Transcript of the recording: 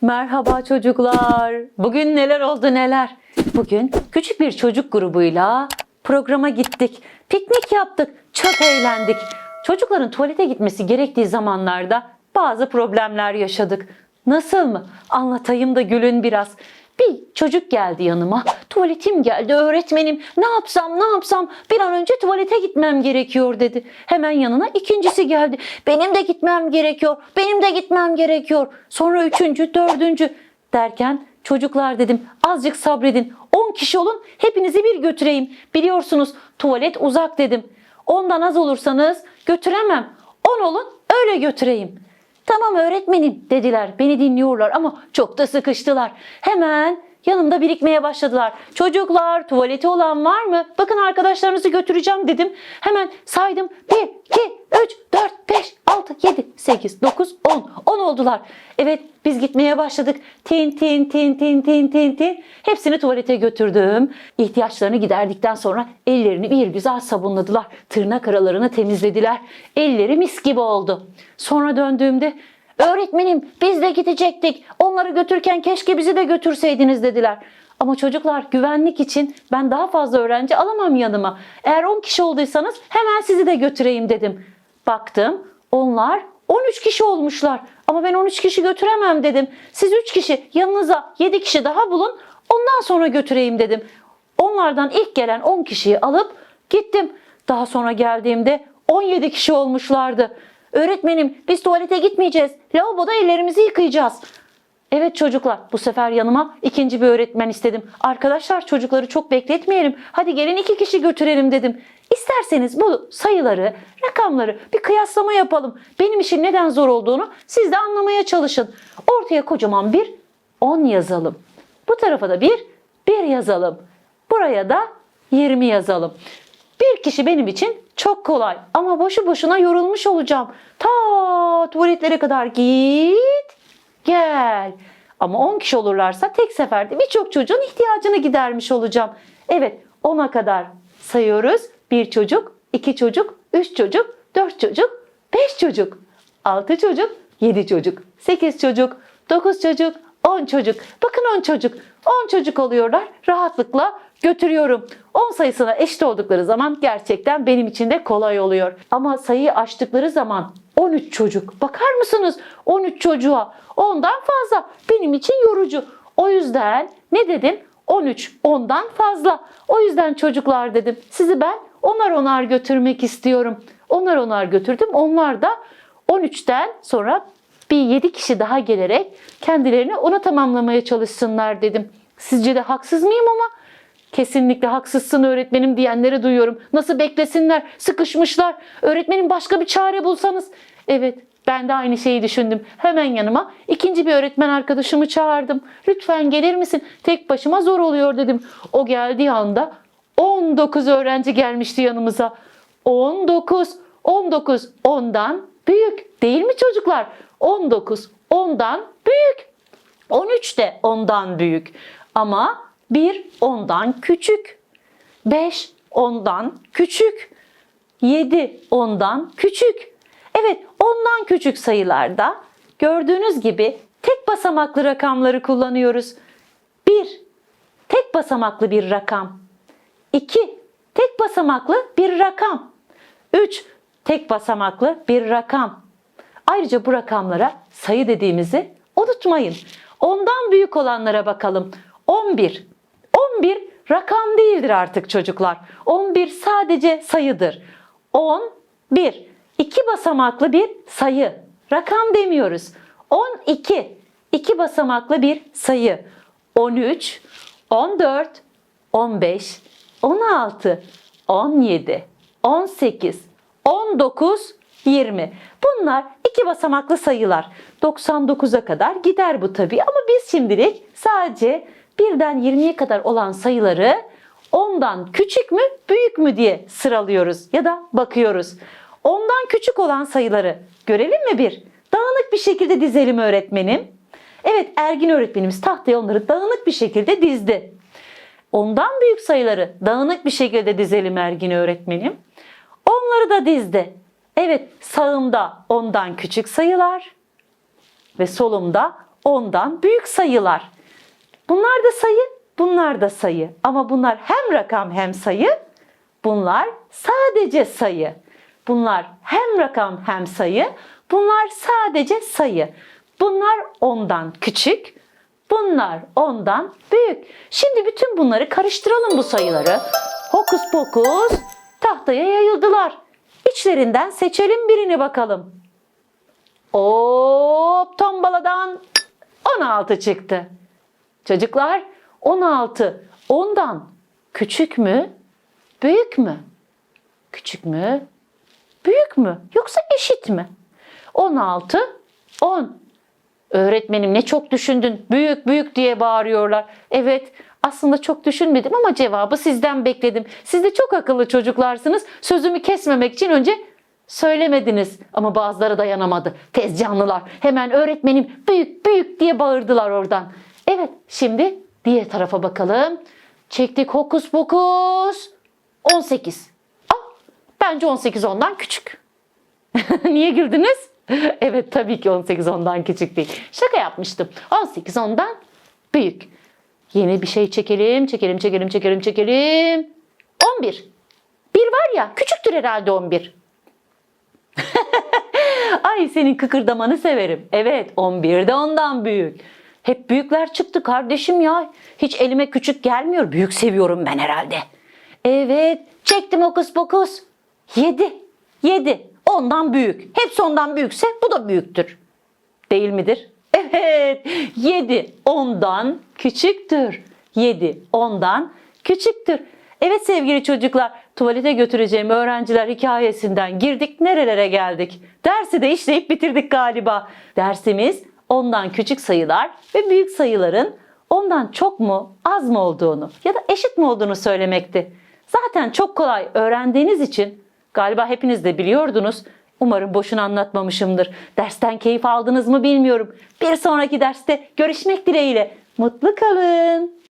Merhaba çocuklar. Bugün neler oldu neler? Bugün küçük bir çocuk grubuyla programa gittik. Piknik yaptık. Çok eğlendik. Çocukların tuvalete gitmesi gerektiği zamanlarda bazı problemler yaşadık. Nasıl mı? Anlatayım da gülün biraz. Bir çocuk geldi yanıma. Tuvaletim geldi öğretmenim. Ne yapsam ne yapsam bir an önce tuvalete gitmem gerekiyor dedi. Hemen yanına ikincisi geldi. Benim de gitmem gerekiyor. Benim de gitmem gerekiyor. Sonra üçüncü, dördüncü derken çocuklar dedim azıcık sabredin. 10 kişi olun hepinizi bir götüreyim. Biliyorsunuz tuvalet uzak dedim. Ondan az olursanız götüremem. 10 olun öyle götüreyim. Tamam öğretmenim dediler. Beni dinliyorlar ama çok da sıkıştılar. Hemen yanımda birikmeye başladılar. Çocuklar tuvaleti olan var mı? Bakın arkadaşlarınızı götüreceğim dedim. Hemen saydım. 1, 2, 3, 4, 5, 6, 7, 8, 9, 10. 10 oldular. Evet biz gitmeye başladık. Tin tin tin tin tin tin tin. Hepsini tuvalete götürdüm. İhtiyaçlarını giderdikten sonra ellerini bir güzel sabunladılar. Tırnak aralarını temizlediler. Elleri mis gibi oldu. Sonra döndüğümde Öğretmenim biz de gidecektik. Onları götürken keşke bizi de götürseydiniz dediler. Ama çocuklar güvenlik için ben daha fazla öğrenci alamam yanıma. Eğer 10 kişi olduysanız hemen sizi de götüreyim dedim. Baktım onlar 13 kişi olmuşlar. Ama ben 13 kişi götüremem dedim. Siz 3 kişi yanınıza 7 kişi daha bulun. Ondan sonra götüreyim dedim. Onlardan ilk gelen 10 kişiyi alıp gittim. Daha sonra geldiğimde 17 kişi olmuşlardı. Öğretmenim biz tuvalete gitmeyeceğiz. Lavaboda ellerimizi yıkayacağız. Evet çocuklar bu sefer yanıma ikinci bir öğretmen istedim. Arkadaşlar çocukları çok bekletmeyelim. Hadi gelin iki kişi götürelim dedim. İsterseniz bu sayıları, rakamları bir kıyaslama yapalım. Benim işin neden zor olduğunu siz de anlamaya çalışın. Ortaya kocaman bir 10 yazalım. Bu tarafa da bir 1 yazalım. Buraya da 20 yazalım. Bir kişi benim için çok kolay ama boşu boşuna yorulmuş olacağım. Ta tuvaletlere kadar git, gel. Ama 10 kişi olurlarsa tek seferde birçok çocuğun ihtiyacını gidermiş olacağım. Evet 10'a kadar sayıyoruz. Bir çocuk, iki çocuk, üç çocuk, dört çocuk, beş çocuk, altı çocuk, yedi çocuk, sekiz çocuk, dokuz çocuk, 10 çocuk. Bakın 10 çocuk. 10 çocuk oluyorlar. Rahatlıkla götürüyorum. 10 sayısına eşit oldukları zaman gerçekten benim için de kolay oluyor. Ama sayıyı aştıkları zaman 13 çocuk. Bakar mısınız? 13 çocuğa. Ondan fazla. Benim için yorucu. O yüzden ne dedim? 13 ondan fazla. O yüzden çocuklar dedim. Sizi ben onar onar götürmek istiyorum. Onar onar götürdüm. Onlar da 13'ten sonra bir 7 kişi daha gelerek kendilerini ona tamamlamaya çalışsınlar dedim. Sizce de haksız mıyım ama? Kesinlikle haksızsın öğretmenim diyenleri duyuyorum. Nasıl beklesinler? Sıkışmışlar. Öğretmenim başka bir çare bulsanız. Evet ben de aynı şeyi düşündüm. Hemen yanıma ikinci bir öğretmen arkadaşımı çağırdım. Lütfen gelir misin? Tek başıma zor oluyor dedim. O geldiği anda 19 öğrenci gelmişti yanımıza. 19, 19 ondan büyük değil mi çocuklar? 19 ondan büyük. 13 de ondan büyük. Ama 1 ondan küçük. 5 ondan küçük. 7 ondan küçük. Evet ondan küçük sayılarda gördüğünüz gibi tek basamaklı rakamları kullanıyoruz. 1 tek basamaklı bir rakam. 2 tek basamaklı bir rakam. 3 tek basamaklı bir rakam. Ayrıca bu rakamlara sayı dediğimizi unutmayın. Ondan büyük olanlara bakalım. 11. 11 rakam değildir artık çocuklar. 11 sadece sayıdır. 11 iki basamaklı bir sayı. Rakam demiyoruz. 12 iki basamaklı bir sayı. 13, 14, 15, 16, 17, 18, 19, 20. Bunlar iki basamaklı sayılar. 99'a kadar gider bu tabii ama biz şimdilik sadece birden 20'ye kadar olan sayıları ondan küçük mü büyük mü diye sıralıyoruz ya da bakıyoruz. Ondan küçük olan sayıları görelim mi bir? Dağınık bir şekilde dizelim öğretmenim. Evet Ergin öğretmenimiz tahtaya onları dağınık bir şekilde dizdi. Ondan büyük sayıları dağınık bir şekilde dizelim Ergin öğretmenim. Onları da dizdi. Evet sağımda ondan küçük sayılar ve solumda ondan büyük sayılar. Bunlar da sayı, bunlar da sayı. Ama bunlar hem rakam hem sayı. Bunlar sadece sayı. Bunlar hem rakam hem sayı. Bunlar sadece sayı. Bunlar ondan küçük. Bunlar ondan büyük. Şimdi bütün bunları karıştıralım bu sayıları. Hokus pokus tahtaya yayıldılar. İçlerinden seçelim birini bakalım. Hop tombaladan 16 çıktı. Çocuklar 16 ondan küçük mü? Büyük mü? Küçük mü? Büyük mü? Yoksa eşit mi? 16 10. Öğretmenim ne çok düşündün. Büyük büyük diye bağırıyorlar. Evet aslında çok düşünmedim ama cevabı sizden bekledim. Siz de çok akıllı çocuklarsınız. Sözümü kesmemek için önce söylemediniz. Ama bazıları dayanamadı. Tez canlılar. Hemen öğretmenim büyük büyük diye bağırdılar oradan. Evet şimdi diğer tarafa bakalım. Çektik hokus pokus. 18. Ah, bence 18 ondan küçük. Niye güldünüz? evet tabii ki 18 ondan küçük değil. Şaka yapmıştım. 18 ondan büyük. Yeni bir şey çekelim, çekelim, çekelim, çekelim, çekelim. 11. Bir var ya küçüktür herhalde 11. Ay senin kıkırdamanı severim. Evet 11 de ondan büyük. Hep büyükler çıktı kardeşim ya. Hiç elime küçük gelmiyor. Büyük seviyorum ben herhalde. Evet çektim okus pokus. 7. 7. Ondan büyük. Hepsi ondan büyükse bu da büyüktür. Değil midir? Evet. 7 ondan küçüktür. 7 ondan küçüktür. Evet sevgili çocuklar, tuvalete götüreceğim öğrenciler hikayesinden girdik nerelere geldik? Dersi de işleyip bitirdik galiba. Dersimiz ondan küçük sayılar ve büyük sayıların ondan çok mu az mı olduğunu ya da eşit mi olduğunu söylemekti. Zaten çok kolay öğrendiğiniz için galiba hepiniz de biliyordunuz. Umarım boşuna anlatmamışımdır. Dersten keyif aldınız mı bilmiyorum. Bir sonraki derste görüşmek dileğiyle. Mutlu kalın.